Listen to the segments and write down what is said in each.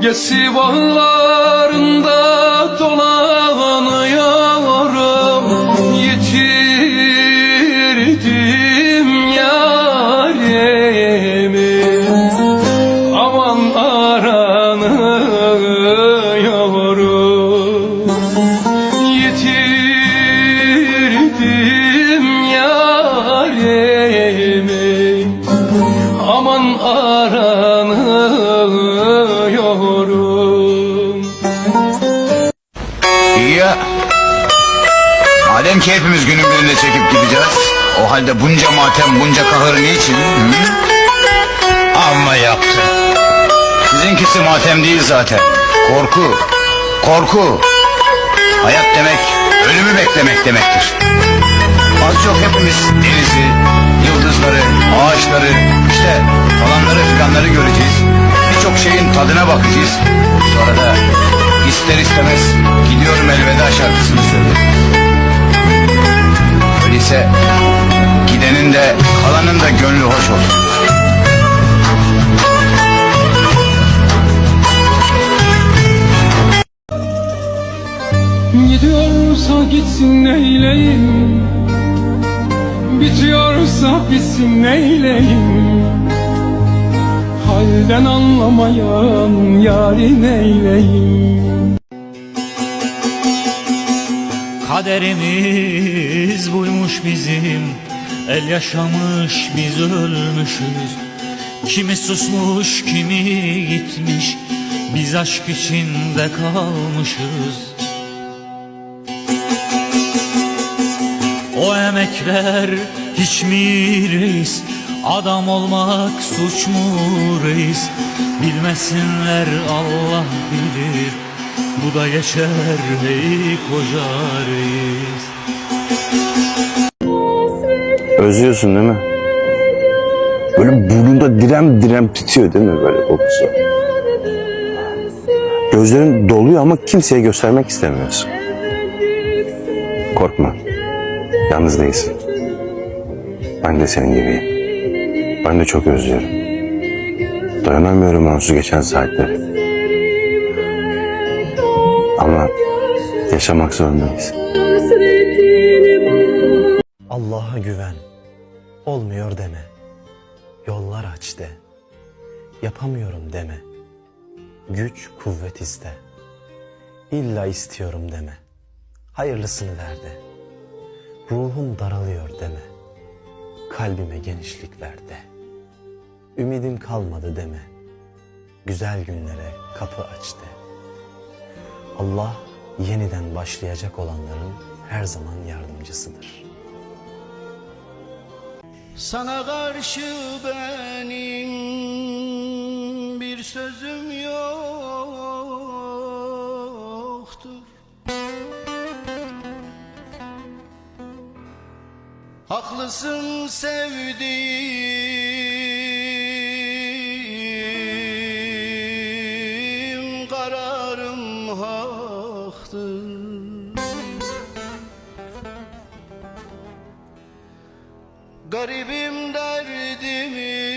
Gesi bağlarında dolanıyorum İyi ya. Madem ki hepimiz günün birinde çekip gideceğiz. O halde bunca matem, bunca kahır niçin? Hı? Amma yaptı. Sizinkisi matem değil zaten. Korku. Korku. Hayat demek, ölümü beklemek demektir. Az çok hepimiz denizi, yıldızları, ağaçları, işte falanları filanları göreceğiz. Birçok şeyin tadına bakacağız. Sonra da ister istemez gidiyorum elveda şarkısını söylüyorum. Öyleyse gidenin de kalanın da gönlü hoş olsun. Gidiyorsa gitsin neyleyim Bitiyorsa bitsin neyleyim Halden anlamayan yari neyleyim? Kaderimiz buymuş bizim El yaşamış biz ölmüşüz. Kimi susmuş kimi gitmiş Biz aşk içinde kalmışız. O emekler hiç mi Adam olmak suç mu reis Bilmesinler Allah bilir Bu da geçer hey koca reis Özlüyorsun değil mi? Böyle burnunda direm direm tütüyor değil mi böyle kokusu? Gözlerin doluyor ama kimseye göstermek istemiyorsun. Korkma. Yalnız değilsin. Ben de senin gibiyim. Ben de çok özlüyorum. Dayanamıyorum onsuz geçen saatleri. Ama yaşamak zorundayız. Allah'a güven. Olmuyor deme. Yollar aç de. Yapamıyorum deme. Güç kuvvet iste. İlla istiyorum deme. Hayırlısını ver de. Ruhum daralıyor deme. Kalbime genişlik ver de. Ümidim kalmadı deme. Güzel günlere kapı aç de. Allah yeniden başlayacak olanların her zaman yardımcısıdır. Sana karşı benim bir sözüm Haklısın sevdiğim kararım haktır. Garibim derdimin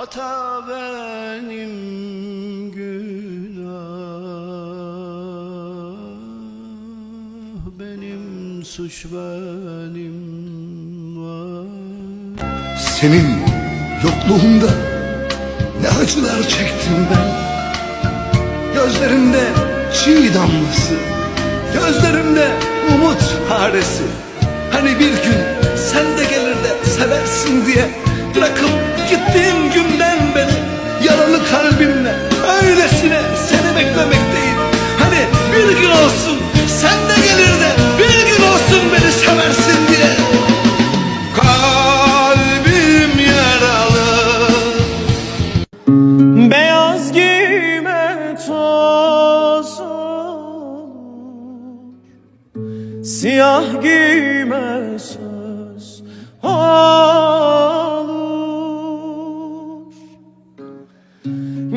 Hata benim günah. Benim suç benim var. Senin yokluğunda ne acılar çektim ben? Gözlerinde çiğ damlası Gözlerimde umut haresi. Hani bir gün sen de gelir de seversin diye Bırakıp gittiğin günden beri Yaralı kalbimle öylesine seni beklemekteyim. Hani bir gün olsun sen de gelir de Bir gün olsun beni seversin diye. Kalbim yaralı. Beyaz giyme toz Siyah giyme söz. olur